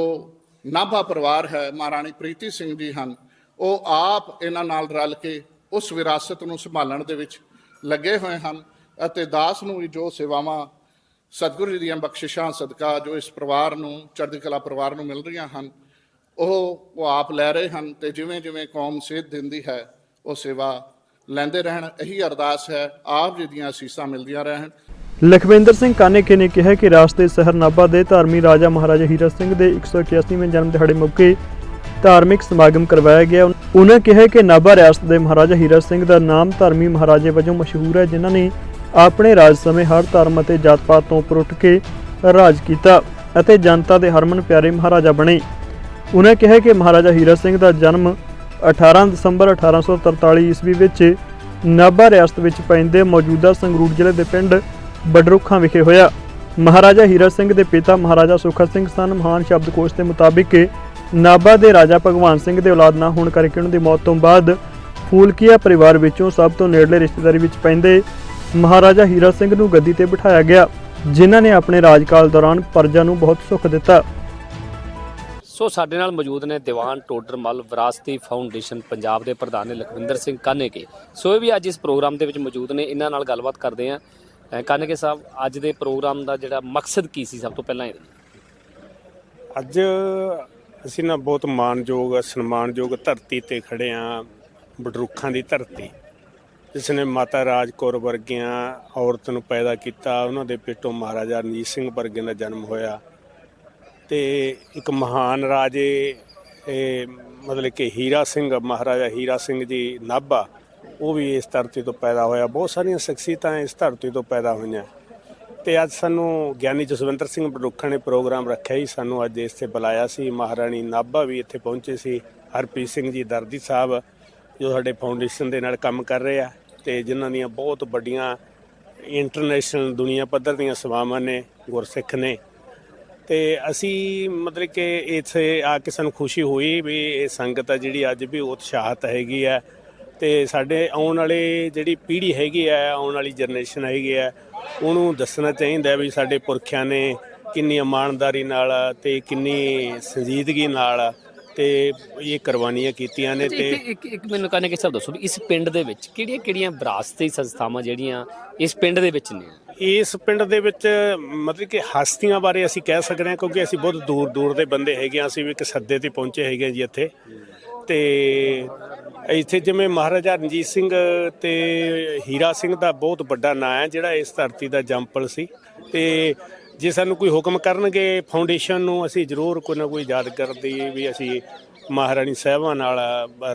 ਨਾਭਾ ਪਰਿਵਾਰ ਹੈ, ਮਹਾਰਾਣੀ ਪ੍ਰੀਤੀ ਸਿੰਘ ਜੀ ਹਨ, ਉਹ ਆਪ ਇਹਨਾਂ ਨਾਲ ਰਲ ਕੇ ਉਸ ਵਿਰਾਸਤ ਨੂੰ ਸੰਭਾਲਣ ਦੇ ਵਿੱਚ ਲੱਗੇ ਹੋਏ ਹਨ ਅਤੇ ਦਾਸ ਨੂੰ ਵੀ ਜੋ ਸੇਵਾਵਾਂ ਸਤਿਗੁਰੂ ਜੀ ਦੀਆਂ ਬਖਸ਼ਿਸ਼ਾਂ ਸਦਕਾ ਜੋ ਇਸ ਪਰਿਵਾਰ ਨੂੰ ਚੜ੍ਹਦੀ ਕਲਾ ਪਰਿਵਾਰ ਨੂੰ ਮਿਲ ਰਹੀਆਂ ਹਨ, ਉਹ ਉਹ ਆਪ ਲੈ ਰਹੇ ਹਨ ਤੇ ਜਿਵੇਂ ਜਿਵੇਂ ਕੌਮ ਸੇਧ ਦਿੰਦੀ ਹੈ, ਉਹ ਸੇਵਾ ਲੈਂਦੇ ਰਹਿਣ, ਇਹੀ ਅਰਦਾਸ ਹੈ, ਆਪ ਜੀ ਦੀਆਂ ਅਸੀਸਾਂ ਮਿਲਦੀਆਂ ਰਹਿਣ। ਲਖਵਿੰਦਰ ਸਿੰਘ ਕਾਨੇਕੇ ਨੇ ਕਿਹਾ ਕਿ ਰਾਸ਼ਟਰੀ ਸ਼ਹਿਰ ਨਾਭਾ ਦੇ ਧਾਰਮੀ ਰਾਜਾ ਮਹਾਰਾਜਾ ਹੀਰਾ ਸਿੰਘ ਦੇ 181ਵੇਂ ਜਨਮ ਦਿਹਾੜੇ ਮੌਕੇ ਧਾਰਮਿਕ ਸਮਾਗਮ ਕਰਵਾਇਆ ਗਿਆ। ਉਹਨਾਂ ਕਿਹਾ ਕਿ ਨਾਭਾ ਰਿਆਸਤ ਦੇ ਮਹਾਰਾਜਾ ਹੀਰਾ ਸਿੰਘ ਦਾ ਨਾਮ ਧਾਰਮੀ ਮਹਾਰਾਜੇ ਵਜੋਂ ਮਸ਼ਹੂਰ ਹੈ, ਜਿਨ੍ਹਾਂ ਨੇ ਆਪਣੇ ਰਾਜ ਸਮੇਂ ਹਰ ਧਰਮ ਅਤੇ ਜਾਤ-ਪਾਤ ਤੋਂ ਉੱਪਰ ਉੱਠ ਕੇ ਰਾਜ ਕੀਤਾ ਅਤੇ ਜਨਤਾ ਦੇ ਹਰਮਨ ਪਿਆਰੇ ਮਹਾਰਾਜਾ ਬਣੇ। ਉਹਨਾਂ ਕਿਹਾ ਕਿ ਮਹਾਰਾਜਾ ਹੀਰਾ ਸਿੰਘ ਦਾ ਜਨਮ 18 ਦਸੰਬਰ 1843 ਈਸਵੀ ਵਿੱਚ ਨਾਭਾ ਰਿਆਸਤ ਵਿੱਚ ਪੈਂਦੇ ਮੌਜੂਦਾ ਸੰਗਰੂਰ ਜ਼ਿਲ੍ਹੇ ਦੇ ਪਿੰਡ ਬਡਰੁੱਖਾਂ ਵਿਖੇ ਹੋਇਆ। ਮਹਾਰਾਜਾ ਹੀਰਾ ਸਿੰਘ ਦੇ ਪਿਤਾ ਮਹਾਰਾਜਾ ਸੁਖਾ ਸਿੰਘ ਸਨ। ਮਹਾਨ ਸ਼ਬਦਕੋਸ਼ ਦੇ ਮੁਤਾਬਿਕ ਨਾਭਾ ਦੇ ਰਾਜਾ ਭਗਵਾਨ ਸਿੰਘ ਦੇ ਔਲਾਦ ਨਾ ਹੋਣ ਕਰਕੇ ਉਹਨਾਂ ਦੀ ਮੌਤ ਤੋਂ ਬਾਅਦ ਫੂਲਕੀਆ ਪਰਿਵਾਰ ਵਿੱਚੋਂ ਸਭ ਤੋਂ ਨੇੜਲੇ ਰਿਸ਼ਤੇਦਾਰੀ ਵਿੱਚ ਪੈਂਦੇ ਮਹਾਰਾਜਾ ਹੀਰਾ ਸਿੰਘ ਨੂੰ ਗੱਦੀ ਤੇ ਬਿਠਾਇਆ ਗਿਆ, ਜਿਨ੍ਹਾਂ ਨੇ ਆਪਣੇ ਰਾਜਕਾਲ ਦੌਰਾਨ ਪ੍ਰਜਾ ਨੂੰ ਬਹੁਤ ਸੁੱਖ ਦਿੱਤਾ। ਸੋ ਸਾਡੇ ਨਾਲ ਮੌਜੂਦ ਨੇ ਦੀਵਾਨ ਟੋਡਰ ਮੱਲ ਵਿਰਾਸਤੀ ਫਾਊਂਡੇਸ਼ਨ ਪੰਜਾਬ ਦੇ ਪ੍ਰਧਾਨ ਨੇ ਲਖਵਿੰਦਰ ਸਿੰਘ ਕਾਨੇਕੇ। ਸੋ ਇਹ ਵੀ ਅੱਜ ਇਸ ਪ੍ਰੋਗਰਾਮ ਦੇ ਵਿੱਚ ਮੌਜੂਦ ਨੇ, ਇਹਨਾਂ ਨਾਲ ਗੱਲਬਾਤ ਕਰਦੇ ਆਂ ਕਾਨੇਕੇ ਸਾਹਿਬ, ਅੱਜ ਦੇ ਪ੍ਰੋਗਰਾਮ ਦਾ ਜਿਹੜਾ ਮਕਸਦ ਕੀ ਸੀ ਸਭ ਤੋਂ ਪਹਿਲਾਂ ਇਹਦਾ? ਅੱਜ ਅਸੀਂ ਨਾ ਬਹੁਤ ਮਾਣਯੋਗ, ਸਨਮਾਨਯੋਗ ਧਰਤੀ ਤੇ ਖੜੇ ਆ ਬਡਰੁੱਖਾਂ ਦੀ ਧਰਤੀ। ਜਿਸ ਨੇ ਮਾਤਾ ਰਾਜ ਕੌਰ ਵਰਗੀਆਂ ਔਰਤ ਨੂੰ ਪੈਦਾ ਕੀਤਾ, ਉਹਨਾਂ ਦੇ ਪੇਟੋਂ ਮਹਾਰਾਜਾ ਰਣਜੀਤ ਸਿੰਘ ਵਰਗੇ ਦਾ ਜਨਮ ਹੋਇਆ। ਤੇ ਇੱਕ ਮਹਾਨ ਰਾਜੇ ਮਤਲਬ ਕਿ ਹੀਰਾ ਸਿੰਘ, ਮਹਾਰਾਜਾ ਹੀਰਾ ਸਿੰਘ ਜੀ ਨਾਭਾ, ਉਹ ਵੀ ਇਸ ਧਰਤੀ ਤੋਂ ਪੈਦਾ ਹੋਇਆ। ਬਹੁਤ ਸਾਰੀਆਂ ਸ਼ਖਸੀਅਤਾਂ ਇਸ ਧਰਤੀ ਤੋਂ ਪੈਦਾ ਹੋਈਆਂ। ਤੇ ਅੱਜ ਸਾਨੂੰ ਗਿਆਨੀ ਜਸਵੰਤਰ ਸਿੰਘ ਬਡੁੱਖਾ ਨੇ ਪ੍ਰੋਗਰਾਮ ਰੱਖਿਆ ਹੀ ਸਾਨੂੰ ਅੱਜ ਇਸ ਤੇ ਬੁਲਾਇਆ ਸੀ। ਮਹਾਰਾਣੀ ਨਾਭਾ ਵੀ ਇੱਥੇ ਪਹੁੰਚੇ ਸੀ। ਹਰਪ੍ਰੀਤ ਸਿੰਘ ਜੀ ਦਰਦੀ ਸਾਹਿਬ, ਜੋ ਸਾਡੇ ਫਾਊਂਡੇਸ਼ਨ ਦੇ ਨਾਲ ਕੰਮ ਕਰ ਰਹੇ ਆ ਤੇ ਜਿਨ੍ਹਾਂ ਦੀਆਂ ਬਹੁਤ ਵੱਡੀਆਂ ਇੰਟਰਨੈਸ਼ਨਲ ਦੁਨੀਆ ਪੱਧਰ ਦੀਆਂ ਸੇਵਾਵਾਂ ਨੇ, ਗੁਰਸਿੱਖ ਨੇ। ਤੇ ਅਸੀਂ ਮਤਲਬ ਕਿ ਇੱਥੇ ਆ ਕੇ ਸਾਨੂੰ ਖੁਸ਼ੀ ਹੋਈ ਵੀ ਇਹ ਸੰਗਤ ਆ ਜਿਹੜੀ ਅੱਜ ਵੀ ਉਤਸ਼ਾਹਤ ਹੈਗੀ ਆ ਤੇ ਸਾਡੇ ਆਉਣ ਵਾਲੇ ਜਿਹੜੀ ਪੀੜ੍ਹੀ ਹੈਗੀ ਆ ਆਉਣ ਵਾਲੀ ਜਨਰੇਸ਼ਨ ਹੈਗੀ ਆ ਉਹਨੂੰ ਦੱਸਣਾ ਚਾਹੀਦਾ ਵੀ ਸਾਡੇ ਪੁਰਖਿਆਂ ਨੇ ਕਿੰਨੀ ਇਮਾਨਦਾਰੀ ਨਾਲ ਤੇ ਕਿੰਨੀ ਸੰਜੀਦਗੀ ਨਾਲ ਤੇ ਇਹ ਕੁਰਬਾਨੀਆਂ ਕੀਤੀਆਂ ਨੇ ਤੇ ਇੱਕ ਇੱਕ ਮੈਨੂੰ ਕਾਨੇਕੇ ਸਾਹਿਬ ਦੱਸੋ ਵੀ ਇਸ ਪਿੰਡ ਦੇ ਵਿੱਚ ਕਿਹੜੀਆਂ ਕਿਹੜੀਆਂ ਵਿਰਾਸਤੀ ਸੰਸਥਾਵਾਂ ਜਿਹੜੀਆਂ ਇਸ ਪਿੰਡ ਦੇ ਵਿੱਚ ਨੇ? ਇਸ ਪਿੰਡ ਦੇ ਵਿੱਚ ਮਤਲਬ ਕਿ ਹਸਤੀਆਂ ਬਾਰੇ ਅਸੀਂ ਕਹਿ ਸਕਦੇ ਹਾਂ, ਕਿਉਂਕਿ ਅਸੀਂ ਬਹੁਤ ਦੂਰ ਦੂਰ ਦੇ ਬੰਦੇ ਹੈਗੇ ਹਾਂ, ਅਸੀਂ ਵੀ ਇੱਕ ਸੱਦੇ ਤੇ ਪਹੁੰਚੇ ਹੈਗੇ ਹਾਂ ਜੀ ਇੱਥੇ। ਤੇ ਇੱਥੇ ਜਿਵੇਂ ਮਹਾਰਾਜਾ ਰਣਜੀਤ ਸਿੰਘ ਤੇ ਹੀਰਾ ਸਿੰਘ ਦਾ ਬਹੁਤ ਵੱਡਾ ਨਾਂ ਹੈ, ਜਿਹੜਾ ਇਸ ਧਰਤੀ ਦਾ ਜੰਪਲ ਸੀ। ਤੇ ਜੇ ਸਾਨੂੰ ਕੋਈ ਹੁਕਮ ਕਰਨਗੇ ਫਾਊਂਡੇਸ਼ਨ ਨੂੰ, ਅਸੀਂ ਜ਼ਰੂਰ ਕੋਈ ਨਾ ਕੋਈ ਯਾਦ ਕਰਦੀ ਵੀ ਅਸੀਂ ਮਹਾਰਾਣੀ ਸਾਹਿਬਾਂ ਨਾਲ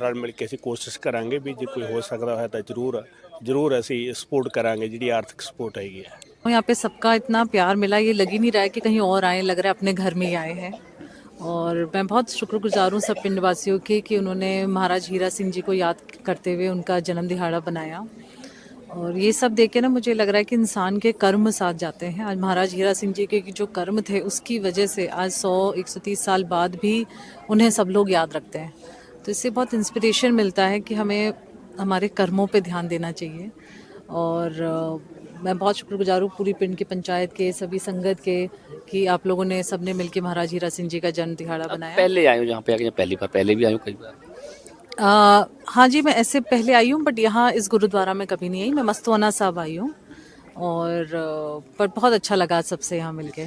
ਰਲ ਮਿਲ ਕੇ ਅਸੀਂ ਕੋਸ਼ਿਸ਼ ਕਰਾਂਗੇ ਵੀ ਜੇ ਕੋਈ ਹੋ ਸਕਦਾ ਹੋਇਆ ਤਾਂ ਜ਼ਰੂਰ ਜ਼ਰੂਰ ਅਸੀਂ ਸਪੋਰਟ ਕਰਾਂਗੇ ਜਿਹੜੀ ਆਰਥਿਕ ਸਪੋਰਟ ਹੈਗੀ ਹੈ और यहाँ पे सबका इतना प्यार मिला ये लग ही नहीं रहा है कि कहीं और आए लग रहा है अपने घर में ही आए हैं और मैं बहुत शुक्रगुजार हूँ सब पिंडवासियों की कि उन्होंने महाराज हीरा सिंह जी को याद करते हुए उनका जन्म दिहाड़ा बनाया और ये सब देख के ना मुझे लग रहा है कि इंसान के कर्म साथ जाते हैं आज महाराज हीरा सिंह जी के जो कर्म थे उसकी वजह से आज 100 130 साल बाद भी उन्हें सब लोग याद रखते हैं तो इससे बहुत इंस्पिरेशन मिलता है कि हमें हमारे कर्मों पे ध्यान देना चाहिए। और मैं बहुत शुक्रगुजार हूँ पूरी पिंड की पंचायत के सभी संगत के कि आप लोगों ने सबने मिलकर महाराज हीरा सिंह जी का जन्म दिहाड़ा बनाया पहले आए हो जहाँ पे आके पहली बार पहले भी आए हो कई बार? आ, हाँ जी मैं ऐसे पहले आई हूँ बट यहाँ इस गुरुद्वारा में कभी नहीं आई। मैं मस्तवाना साहब आई हूँ। और पर बहुत अच्छा लगा सबसे यहाँ मिलके।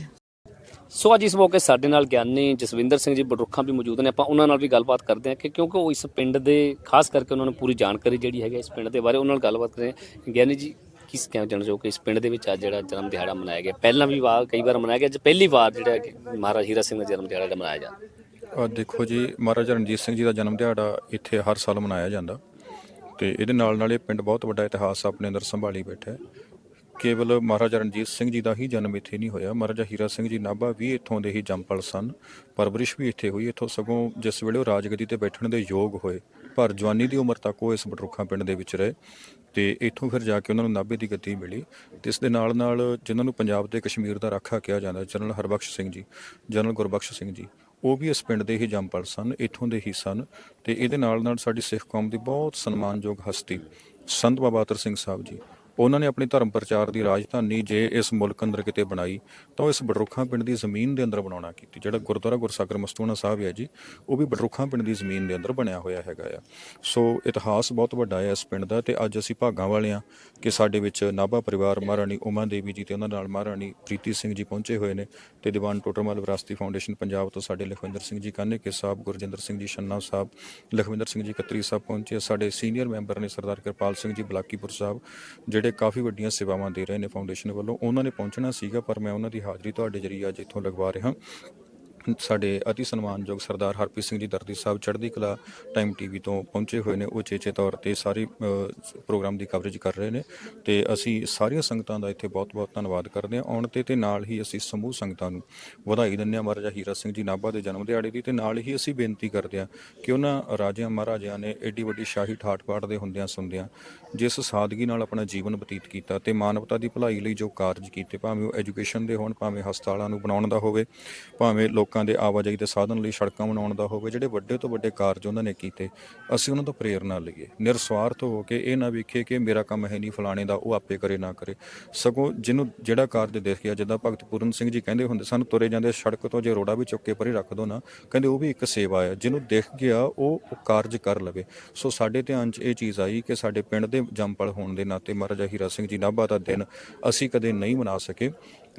ਸੋ ਅੱਜ ਇਸ ਮੌਕੇ ਸਾਡੇ ਨਾਲ ਗਿਆਨੀ ਜਸਵਿੰਦਰ ਸਿੰਘ ਜੀ ਬਡਰੁੱਖਾਂ ਵੀ ਮੌਜੂਦ ਨੇ। ਆਪਾਂ ਉਹਨਾਂ ਨਾਲ ਵੀ ਗੱਲਬਾਤ ਕਰਦੇ ਹਾਂ ਕਿ ਕਿਉਂਕਿ ਉਹ ਇਸ ਪਿੰਡ ਦੇ, ਖਾਸ ਕਰਕੇ ਉਹਨਾਂ ਨੂੰ ਪੂਰੀ ਜਾਣਕਾਰੀ ਜਿਹੜੀ ਹੈਗੀ ਇਸ ਪਿੰਡ ਦੇ ਬਾਰੇ ਉਹਨਾਂ ਨਾਲ ਗੱਲਬਾਤ ਕਰਦੇ ਹਾਂ। ਗਿਆਨੀ ਜੀ, ਕਿਸ ਕਹਿਣਾ ਚਾਹੁੰਦੇ ਹੋ ਕਿ ਇਸ ਪਿੰਡ ਦੇ ਵਿੱਚ ਅੱਜ ਜਿਹੜਾ ਜਨਮ ਦਿਹਾੜਾ ਮਨਾਇਆ ਗਿਆ? ਪਹਿਲਾਂ ਵੀ ਵਾਰ, ਕਈ ਵਾਰ ਮਨਾਇਆ ਗਿਆ, ਅੱਜ ਪਹਿਲੀ ਵਾਰ ਜਿਹੜਾ ਕਿ ਮਹਾਰਾਜ ਹੀਰਾ ਸਿੰਘ ਦਾ ਜਨਮ ਦਿਹਾੜਾ ਜਿਹੜਾ ਮਨਾਇਆ ਜਾ ਦੇਖੋ ਜੀ, ਮਹਾਰਾਜਾ ਰਣਜੀਤ ਸਿੰਘ ਜੀ ਦਾ ਜਨਮ ਦਿਹਾੜਾ ਇੱਥੇ ਹਰ ਸਾਲ ਮਨਾਇਆ ਜਾਂਦਾ ਤੇ ਇਹਦੇ ਨਾਲ ਨਾਲ ਇਹ ਪਿੰਡ ਬਹੁਤ ਵੱਡਾ ਇਤਿਹਾਸ ਆਪਣੇ ਅੰਦਰ ਸੰਭਾਲੀ ਬੈਠਾ ਹੈ। ਕੇਵਲ ਮਹਾਰਾਜਾ ਰਣਜੀਤ ਸਿੰਘ ਜੀ ਦਾ ਹੀ ਜਨਮ ਇੱਥੇ ਨਹੀਂ ਹੋਇਆ। ਮਹਾਰਾਜਾ ਹੀਰਾ ਸਿੰਘ ਜੀ ਨਾਭਾ ਵੀ ਇੱਥੋਂ ਦੇ ਹੀ ਜੰਮਪਲ ਸਨ। ਪਰਵਰਿਸ਼ ਵੀ ਇੱਥੇ ਹੋਈ। ਇੱਥੋਂ ਸਗੋਂ ਜਿਸ ਵੇਲੇ ਉਹ ਰਾਜਗਦੀ ਤੇ ਬੈਠਣ ਦੇ ਯੋਗ ਹੋਏ, ਪਰ ਜਵਾਨੀ ਦੀ ਉਮਰ ਤੱਕ ਉਹ ਇਸ ਬਟਰੁੱਖਾਂ ਪਿੰਡ ਦੇ ਵਿੱਚ ਰਹੇ ਤੇ ਇੱਥੋਂ ਫਿਰ ਜਾ ਕੇ ਉਹਨਾਂ ਨੂੰ ਨਾਭੇ ਦੀ ਗੱਦੀ ਮਿਲੀ। ਤੇ ਇਸ ਦੇ ਨਾਲ ਨਾਲ ਜਿਨ੍ਹਾਂ ਨੂੰ ਪੰਜਾਬ ਤੇ ਕਸ਼ਮੀਰ ਦਾ ਰਾਖਾ ਕਿਹਾ ਜਾਂਦਾ, ਜਨਰਲ ਹਰਬਖਸ਼ ਸਿੰਘ ਜੀ, ਜਨਰਲ ਗੁਰਬਖਸ਼ ਸਿੰਘ ਜੀ, ਉਹ ਵੀ ਇਸ ਪਿੰਡ ਦੇ ਹੀ ਜੰਮਪਲ ਸਨ, ਇੱਥੋਂ ਦੇ ਹੀ ਸਨ। ਤੇ ਇਹਦੇ ਨਾਲ ਨਾਲ ਸਾਡੀ ਸਿੱਖ ਕੌਮ ਦੀ ਬਹੁਤ ਸਨਮਾਨਯੋਗ ਹਸਤੀ ਸੰਤ ਬਾਬਾ ਅਤਰ ਸਿੰਘ ਸਾਹਿਬ ਜੀ ਉਹਨਾਂ ਨੇ ਆਪਣੀ ਧਰਮ ਪ੍ਰਚਾਰ ਦੀ ਰਾਜਧਾਨੀ ਜੇ ਇਸ ਮੁਲਕ ਅੰਦਰ ਕਿਤੇ ਬਣਾਈ, ਤਾਂ ਉਹ ਇਸ ਬਡਰੁੱਖਾਂ ਪਿੰਡ ਦੀ ਜ਼ਮੀਨ ਦੇ ਅੰਦਰ ਬਣਾਉਣਾ ਕੀਤੀ। ਜਿਹੜਾ ਗੁਰਦੁਆਰਾ ਗੁਰਸਾਗਰ ਮਸਤੂਣਾ ਸਾਹਿਬ ਹੈ ਜੀ, ਉਹ ਵੀ ਬਡਰੁੱਖਾਂ ਪਿੰਡ ਦੀ ਜ਼ਮੀਨ ਦੇ ਅੰਦਰ ਬਣਿਆ ਹੋਇਆ ਹੈਗਾ ਆ। ਸੋ ਇਤਿਹਾਸ ਬਹੁਤ ਵੱਡਾ ਹੈ ਇਸ ਪਿੰਡ ਦਾ ਤੇ ਅੱਜ ਅਸੀਂ ਭਾਗਾਂ ਵਾਲੇ ਆ ਕਿ ਸਾਡੇ ਵਿੱਚ ਨਾਭਾ ਪਰਿਵਾਰ ਮਹਾਰਾਣੀ ਉਮਾ ਦੇਵੀ ਜੀ ਤੇ ਉਹਨਾਂ ਨਾਲ ਮਹਾਰਾਣੀ ਪ੍ਰੀਤੀ ਸਿੰਘ ਜੀ ਪਹੁੰਚੇ ਹੋਏ ਨੇ ਤੇ ਦੀਵਾਨ ਟੋਟਰਮਲ ਵਿਰਾਸਤੀ ਫਾਊਂਡੇਸ਼ਨ ਪੰਜਾਬ ਤੋਂ ਸਾਡੇ ਲਖਵਿੰਦਰ ਸਿੰਘ ਜੀ ਕਾਨੇਕੇ ਸਾਹਿਬ ਗੁਰਜਿੰਦਰ ਸਿੰਘ ਜੀ, ਛੰਨਾ ਸਾਹਿਬ, ਲਖਵਿੰਦਰ ਸਿੰਘ ਜੀ ਕਤਰੀ ਸਾਹਿਬ ਪਹੁੰਚੇ। ਸਾਡੇ ਸੀਨੀਅਰ ਮੈਂਬਰ ਨੇ ਸਰਦਾਰ ਕਿਰਪਾਲ ਸਿੰਘ ਜੀ, ਬਲਾਕੀਪੁਰ ਸਾਹਿਬ ਜਿਹੜੇ ਕਾਫੀ ਵੱਡੀਆਂ ਸੇਵਾਵਾਂ ਦੇ ਰਹੇ ਨੇ ਫਾਊਂਡੇਸ਼ਨ ਵੱਲੋਂ, ਉਹਨਾਂ ਨੇ ਪਹੁੰਚਣਾ ਸੀਗਾ, ਪਰ ਮੈਂ ਉਹਨਾਂ ਦੀ ਹਾਜ਼ਰੀ ਤੁਹਾਡੇ ਜਰੀਏ ਅੱਜ ਇੱਥੋਂ ਲਗਵਾ ਰਿਹਾ। ਸਾਡੇ ਅਤੀ ਸਨਮਾਨਯੋਗ ਸਰਦਾਰ ਹਰਪ੍ਰੀਤ ਸਿੰਘ ਜੀ ਦਰਦੀ ਸਾਹਿਬ ਚੜ੍ਹਦੀ ਕਲਾ ਟਾਈਮ ਟੀਵੀ ਤੋਂ ਪਹੁੰਚੇ ਹੋਏ ਨੇ, ਉਹ ਚੇਚੇ ਤੌਰ ਤੇ ਸਾਰੇ ਪ੍ਰੋਗਰਾਮ ਦੀ ਕਵਰੇਜ ਕਰ ਰਹੇ ਨੇ ਤੇ ਅਸੀਂ ਸਾਰੀਆਂ ਸੰਗਤਾਂ ਦਾ ਇੱਥੇ ਬਹੁਤ-ਬਹੁਤ ਧੰਨਵਾਦ ਕਰਦੇ ਹਾਂ। ਆਉਣ ਤੇ ਤੇ ਨਾਲ ਹੀ ਅਸੀਂ ਸਮੂਹ ਸੰਗਤਾਂ ਨੂੰ ਵਧਾਈ ਦਿੰਦੇ ਹਾਂ। ਮਹਾਰਾਜਾ ਹੀਰਾ ਸਿੰਘ ਜੀ ਨਾਭਾ ਦੇ ਜਨਮ ਦਿਹਾੜੇ ਦੀ ਤੇ ਨਾਲ ਹੀ ਅਸੀਂ ਬੇਨਤੀ ਕਰਦੇ ਹਾਂ ਕਿ ਉਹਨਾਂ ਰਾਜਿਆਂ ਮਹਾਰਾਜਿਆਂ ਨੇ ਐਡੀ ਵੱਡੀ ਸ਼ਾਹੀ ਠਾਠ ਪਾਠ ਦੇ ਹੁੰਦਿਆਂ ਸੁਣਦਿਆਂ ਜਿਸ ਸਾਦਗੀ ਨਾਲ ਆਪਣਾ ਜੀਵਨ ਬਤੀਤ ਕੀਤਾ ਤੇ ਮਾਨਵਤਾ ਦੀ ਭਲਾਈ ਲਈ ਜੋ ਕਾਰਜ ਕੀਤੇ, ਭਾਵੇਂ ਉਹ ਐਜੂਕੇਸ਼ਨ ਦੇ ਹੋਣ, ਭਾਵੇਂ ਹਸਪਤਾਲਾਂ ਨੂੰ ਬਣਾਉਣ ਦਾ ਹੋਵੇ, ਭਾਵੇਂ ਲੋਕ ਦੇ ਆਵਾਜਾਈ ਦੇ ਸਾਧਨ ਲਈ ਸੜਕਾਂ ਬਣਾਉਣ ਦਾ ਹੋਵੇ, ਜਿਹੜੇ ਵੱਡੇ ਤੋਂ ਵੱਡੇ ਕਾਰਜ ਉਹਨਾਂ ਨੇ ਕੀਤੇ, ਅਸੀਂ ਉਹਨਾਂ ਤੋਂ ਪ੍ਰੇਰਨਾ ਲਈਏ। ਨਿਰਸਵਾਰਥ ਹੋ ਕੇ ਇਹ ਨਾ ਵੇਖੇ ਕਿ ਮੇਰਾ ਕੰਮ ਹੈ ਨਹੀਂ ਫਲਾਣੇ ਦਾ, ਉਹ ਆਪੇ ਕਰੇ ਨਾ ਕਰੇ। ਸਗੋਂ ਜਿਹਨੂੰ ਜਿਹੜਾ ਕਾਰਜ ਦੇਖ ਗਿਆ ਜਿੱਦਾਂ ਭਗਤ ਪੂਰਨ ਸਿੰਘ ਜੀ ਕਹਿੰਦੇ ਹੁੰਦੇ ਸਨ, ਤੁਰੇ ਜਾਂਦੇ ਸੜਕ ਤੋਂ ਜੇ ਰੋੜਾ ਵੀ ਚੁੱਕ ਕੇ ਪਰੇ ਰੱਖ ਦੋ ਨਾ, ਕਹਿੰਦੇ ਉਹ ਵੀ ਇੱਕ ਸੇਵਾ ਹੈ ਜਿਹਨੂੰ ਦੇਖ ਗਿਆ ਉਹ ਉਹ ਕਾਰਜ ਕਰ ਲਵੇ। ਸੋ ਸਾਡੇ ਧਿਆਨ 'ਚ ਇਹ ਚੀਜ਼ ਆਈ ਕਿ ਸਾਡੇ ਪਿੰਡ ਦੇ ਜੰਮਪਲ ਹੋਣ ਦੇ ਨਾਤੇ ਮਹਾਰਾਜਾ ਹੀਰਾ ਸਿੰਘ ਜੀ ਨਾਭਾ ਦਾ ਦਿਨ ਅਸੀਂ ਕਦੇ ਨਹੀਂ ਮਨਾ ਸਕੇ।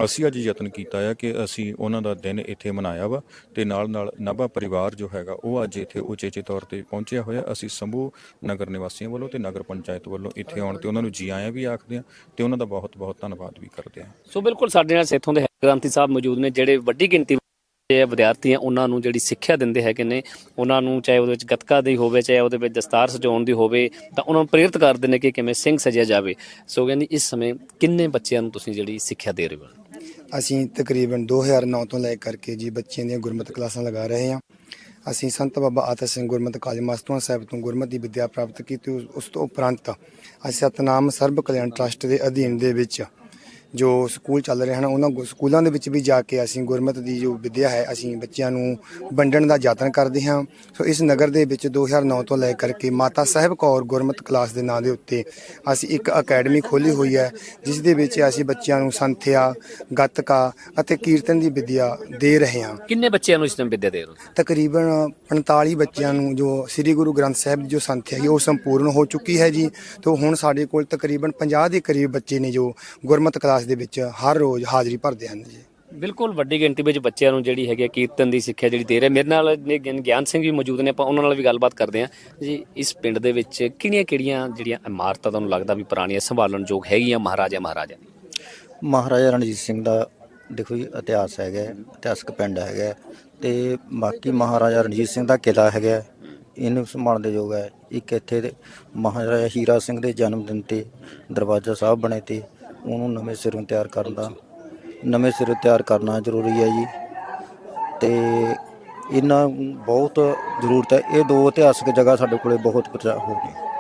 ਅਸੀਂ ਅੱਜ ਯਤਨ ਕੀਤਾ ਆ ਕਿ ਅਸੀਂ ਉਹਨਾਂ ਦਾ ਦਿਨ ਇੱਥੇ ਮਨਾਇਆ ਵਾ ਤੇ ਨਾਲ ਨਾਲ ਨਾਭਾ ਪਰਿਵਾਰ ਜੋ ਹੈਗਾ ਉਹ ਅੱਜ ਇੱਥੇ ਉਚੇਚੇ ਤੌਰ ਤੇ ਪਹੁੰਚਿਆ ਹੋਇਆ। ਅਸੀਂ ਸਮੂਹ ਨਗਰ ਨਿਵਾਸੀਆਂ ਵੱਲੋਂ ਤੇ ਨਗਰ ਪੰਚਾਇਤ ਵੱਲੋਂ ਇੱਥੇ ਆਉਣ ਤੇ ਉਹਨਾਂ ਨੂੰ ਜੀ ਆਇਆਂ ਵੀ ਆਖਦੇ ਹਾਂ ਤੇ ਉਹਨਾਂ ਦਾ ਬਹੁਤ ਬਹੁਤ ਧੰਨਵਾਦ ਵੀ ਕਰਦੇ ਹਾਂ। ਸੋ ਬਿਲਕੁਲ ਸਾਡੇ ਨਾਲ ਇੱਥੋਂ ਦੇ ਗ੍ਰੰਥੀ ਸਾਹਿਬ ਮੌਜੂਦ ਨੇ ਜਿਹੜੇ ਵੱਡੀ ਗਿਣਤੀ ਵਿੱਚ ਵਿਦਿਆਰਥੀ ਆ, ਉਹਨਾਂ ਨੂੰ ਜਿਹੜੀ ਸਿੱਖਿਆ ਦਿੰਦੇ ਹੈਗੇ ਨੇ, ਉਹਨਾਂ ਨੂੰ ਚਾਹੇ ਉਹਦੇ ਵਿੱਚ ਗੱਤਕਾ ਦੀ ਹੋਵੇ, ਚਾਹੇ ਉਹਦੇ ਵਿੱਚ ਦਸਤਾਰ ਸਜਾਉਣ ਦੀ ਹੋਵੇ, ਤਾਂ ਉਹਨਾਂ ਨੂੰ ਪ੍ਰੇਰਿਤ ਕਰਦੇ ਨੇ ਕਿ ਕਿਵੇਂ ਸਿੰਘ ਸਜਿਆ ਜਾਵੇ। ਸੋ ਕਹਿੰਦੀ ਇਸ ਸਮੇਂ ਕਿੰਨੇ ਬੱਚਿਆਂ ਨੂੰ ਤੁਸੀਂ ਜਿਹੜੀ ਸਿੱਖਿਆ ਦੇ ਰਹੇ ਹੋ? ਅਸੀਂ ਤਕਰੀਬਨ 2009 ਤੋਂ ਲੈ ਕਰਕੇ ਜੀ ਬੱਚਿਆਂ ਦੀਆਂ ਗੁਰਮਤਿ ਕਲਾਸਾਂ ਲਗਾ ਰਹੇ ਹਾਂ। ਅਸੀਂ ਸੰਤ ਬਾਬਾ ਆਤਰ ਸਿੰਘ ਗੁਰਮਤਿ ਕਾਲਜ ਮਸਤੂਆਂ ਸਾਹਿਬ ਤੋਂ ਗੁਰਮਤਿ ਦੀ ਵਿੱਦਿਆ ਪ੍ਰਾਪਤ ਕੀਤੀ। ਉਸ- ਉਸ ਤੋਂ ਉਪਰੰਤ ਅਸੀਂ ਸਤਨਾਮ ਸਰਬ ਕਲਿਆਣ ਟਰਸਟ ਦੇ ਅਧੀਨ ਦੇ ਵਿੱਚ ਜੋ ਸਕੂਲ ਚੱਲ ਰਹੇ ਹਨ ਉਹਨਾਂ ਗੁ- ਸਕੂਲਾਂ ਦੇ ਵਿੱਚ ਵੀ ਜਾ ਕੇ ਅਸੀਂ ਗੁਰਮਤਿ ਦੀ ਜੋ ਵਿੱਦਿਆ ਹੈ ਅਸੀਂ ਬੱਚਿਆਂ ਨੂੰ ਵੰਡਣ ਦਾ ਯਤਨ ਕਰਦੇ ਹਾਂ। ਸੋ ਇਸ ਨਗਰ ਦੇ ਵਿੱਚ 2009 ਤੋਂ ਲੈ ਕਰਕੇ ਮਾਤਾ ਸਾਹਿਬ ਕੌਰ ਗੁਰਮਤਿ ਕਲਾਸ ਦੇ ਨਾਂ ਦੇ ਉੱਤੇ ਅਸੀਂ ਇੱਕ ਅਕੈਡਮੀ ਖੋਲੀ ਹੋਈ ਹੈ ਜਿਸ ਦੇ ਵਿੱਚ ਅਸੀਂ ਬੱਚਿਆਂ ਨੂੰ ਸੰਥਿਆ ਗੱਤਕਾ ਅਤੇ ਕੀਰਤਨ ਦੀ ਵਿੱਦਿਆ ਦੇ ਰਹੇ ਹਾਂ। ਕਿੰਨੇ ਬੱਚਿਆਂ ਨੂੰ ਇਸ ਟਾਈਮ ਵਿੱਦਿਆ ਦੇ ਰਹੇ ਹੋ ਤਕਰੀਬਨ 45 ਬੱਚਿਆਂ ਨੂੰ ਜੋ ਸ੍ਰੀ ਗੁਰੂ ਗ੍ਰੰਥ ਸਾਹਿਬ ਦੀ ਜੋ ਸੰਥਿਆ ਹੈ ਉਹ ਸੰਪੂਰਨ ਹੋ ਚੁੱਕੀ ਹੈ ਜੀ। ਤੋਂ ਹੁਣ ਸਾਡੇ ਕੋਲ ਤਕਰੀਬਨ 50 ਦੇ ਕਰੀਬ ਬੱਚੇ ਨੇ ਜੋ ਗੁਰਮਤਿ ਕਲਾਸ ਦੇ ਵਿੱਚ ਹਰ ਰੋਜ਼ ਹਾਜ਼ਰੀ ਭਰਦੇ ਹਨ ਜੀ। ਬਿਲਕੁਲ ਵੱਡੀ ਗਿਣਤੀ ਵਿੱਚ ਬੱਚਿਆਂ ਨੂੰ ਜਿਹੜੀ ਹੈਗੀ ਆ ਕੀਰਤਨ ਦੀ ਸਿੱਖਿਆ ਜਿਹੜੀ ਦੇ ਰਹੇ ਮੇਰੇ ਨਾਲ ਨੇ ਗਿਆਨ- ਗਿਆਨ ਸਿੰਘ ਵੀ ਮੌਜੂਦ ਨੇ ਆਪਾਂ ਉਹਨਾਂ ਨਾਲ ਵੀ ਗੱਲਬਾਤ ਕਰਦੇ ਹਾਂ। ਜੀ ਇਸ ਪਿੰਡ ਦੇ ਵਿੱਚ ਕਿਹੜੀਆਂ-ਕਿਹੜੀਆਂ ਜਿਹੜੀਆਂ ਇਮਾਰਤਾਂ ਤੁਹਾਨੂੰ ਲੱਗਦਾ ਵੀ ਪੁਰਾਣੀਆਂ ਸੰਭਾਲਣ ਯੋਗ ਹੈਗੀਆਂ? ਮਹਾਰਾਜਾ ਮਹਾਰਾਜਾ। ਮਹਾਰਾਜਾ ਰਣਜੀਤ ਸਿੰਘ ਦਾ ਦੇਖੋ ਜੀ ਇਤਿਹਾਸ ਹੈਗਾ ਇਤਿਹਾਸਕ ਪਿੰਡ ਹੈਗਾ ਤੇ ਬਾਕੀ ਮਹਾਰਾਜਾ ਰਣਜੀਤ ਸਿੰਘ ਦਾ ਕਿਲਾ ਹੈਗਾ ਇਹਨੂੰ ਸੰਭਾਲਣ ਦੇ ਯੋਗ ਹੈ। ਇੱਕ ਇੱਥੇ ਦੇ ਮਹਾਰਾਜਾ ਹੀਰਾ ਸਿੰਘ ਦੇ ਜਨਮ ਦਿਨ ਤੇ ਦਰਵਾਜ਼ਾ ਸਾਹਿਬ ਬਣੇ ਤੇ ਉਹਨੂੰ ਨਵੇਂ ਸਿਰੋਂ ਤਿਆਰ ਕਰਨ ਦਾ, ਨਵੇਂ ਸਿਰੋਂ ਤਿਆਰ ਕਰਨਾ ਜ਼ਰੂਰੀ ਹੈ ਜੀ। ਤੇ ਇਹਨਾਂ ਬਹੁਤ ਜ਼ਰੂਰਤ ਹੈ। ਇਹ ਦੋ ਇਤਿਹਾਸਕ ਜਗ੍ਹਾ ਸਾਡੇ ਕੋਲੇ ਬਹੁਤ ਪ੍ਰਚਾਰ ਹੋ ਗਈ